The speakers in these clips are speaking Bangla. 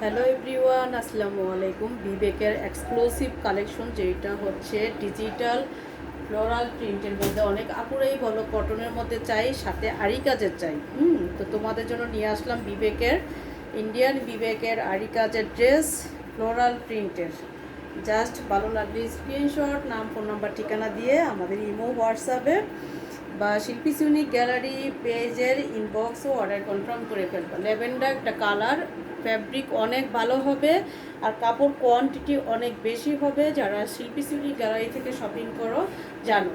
হ্যালো এভরিওয়ান আসসালামু আলাইকুম বিবেকের এক্সক্লুসিভ কালেকশন যেটা হচ্ছে ডিজিটাল ফ্লোরাল প্রিন্টের মধ্যে অনেক আপুরাই বলো কটনের মধ্যে চাই, সাথে আরি কাজের চাই। হুম, তো তোমাদের জন্য নিয়ে আসলাম বিবেকের ইন্ডিয়ান বিবেকের আরি কাজের ড্রেস ফ্লোরাল প্রিন্টের জাস্ট ভালো লাগলে স্ক্রিনশট নাম ফোন নাম্বার ঠিকানা দিয়ে আমাদের ইমো হোয়াটসঅ্যাপে বা শিল্পী ইউনিক গ্যালারি পেজের ইনবক্সও অর্ডার কনফার্ম করে ফেলব। ল্যাভেন্ডার একটা কালার ফ্যাব্রিক অনেক ভালো হবে আর কাপড় কোয়ান্টিটি অনেক বেশি হবে। যারা শিল্পী ইউনিক গ্যালারি থেকে শপিং করো, জানো।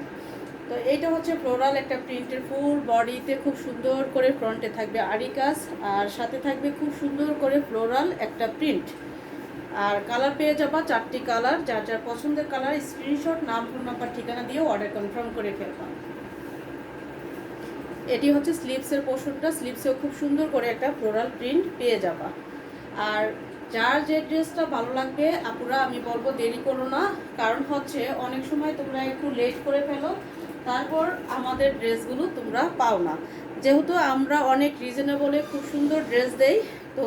তো এইটা হচ্ছে ফ্লোরাল একটা প্রিন্টের ফুল বডিতে খুব সুন্দর করে ফ্রন্টে থাকবে আরি কাজ আর সাথে থাকবে খুব সুন্দর করে ফ্লোরাল একটা প্রিন্ট আর কালার পেয়ে যাবা চারটি কালার যার যার পছন্দের কালার স্ক্রিনশট নাম ফোন নাম্বার ঠিকানা দিয়ে অর্ডার কনফার্ম করে ফেলবা। এটি হচ্ছে স্লিপসের পোর্শনটা স্লিপসেও খুব সুন্দর করে একটা ফ্লোরাল প্রিন্ট পেয়ে যাবা। আর যার যে ড্রেসটা ভালো লাগবে, আপুরা, আমি বলব দেরি করো না, কারণ হচ্ছে অনেক সময় তোমরা একটু লেট করে ফেলো, তারপর আমাদের ড্রেসগুলো তোমরা পাও না। যেহেতু আমরা অনেক রিজনেবলে খুব সুন্দর ড্রেস দেই, তো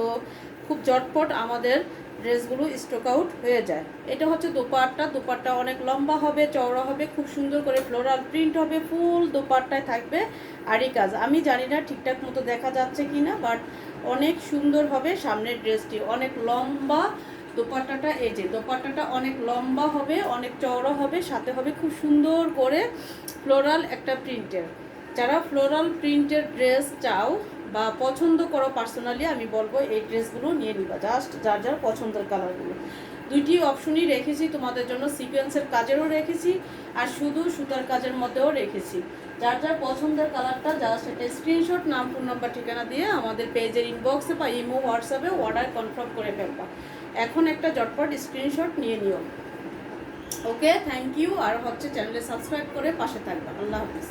খুব জটপট আমাদের ড্রেসগুলো স্টক আউট হয়ে যায়। এটা হচ্ছে দোপাট্টা। দোপাট্টা অনেক লম্বা হবে, চওড়া হবে, খুব সুন্দর করে ফ্লোরাল প্রিন্ট হবে, ফুল দোপাট্টায় থাকবে আরি কাজ। আমি জানি না ঠিকঠাক মতো দেখা যাচ্ছে কি না বাট অনেক সুন্দর হবে সামনের ড্রেসটি। অনেক লম্বা দোপাট্টাটা, এই যে দোপাট্টাটা অনেক লম্বা হবে, অনেক চওড়া হবে, সাথে হবে খুব সুন্দর করে ফ্লোরাল একটা প্রিন্টের যারা ফ্লোরাল প্রিন্টের ড্রেস চাও বা পছন্দ করো পার্সোনালি আমি বলব এই ড্রেসগুলো নিয়ে নিবা। জাস্ট যার যার পছন্দের কালারগুলো দুইটি অপশনই রেখেছি তোমাদের জন্য সিকোয়েন্সের কাজেরও রেখেছি আর শুধু সুতার কাজের মধ্যেও রেখেছি। যার যার পছন্দের কালারটা জাস্ট একটা স্ক্রিনশট নাম ফোন নাম্বার ঠিকানা দিয়ে আমাদের পেজের ইনবক্সে বা ইমো হোয়াটসঅ্যাপে অর্ডার কনফার্ম করে ফেলবা। এখন একটা জটপট স্ক্রিনশট নিয়ে নিও। ওকে থ্যাংক ইউ আর হচ্ছে চ্যানেলে সাবস্ক্রাইব করে পাশে থাকবা। আল্লাহ হাফিজ।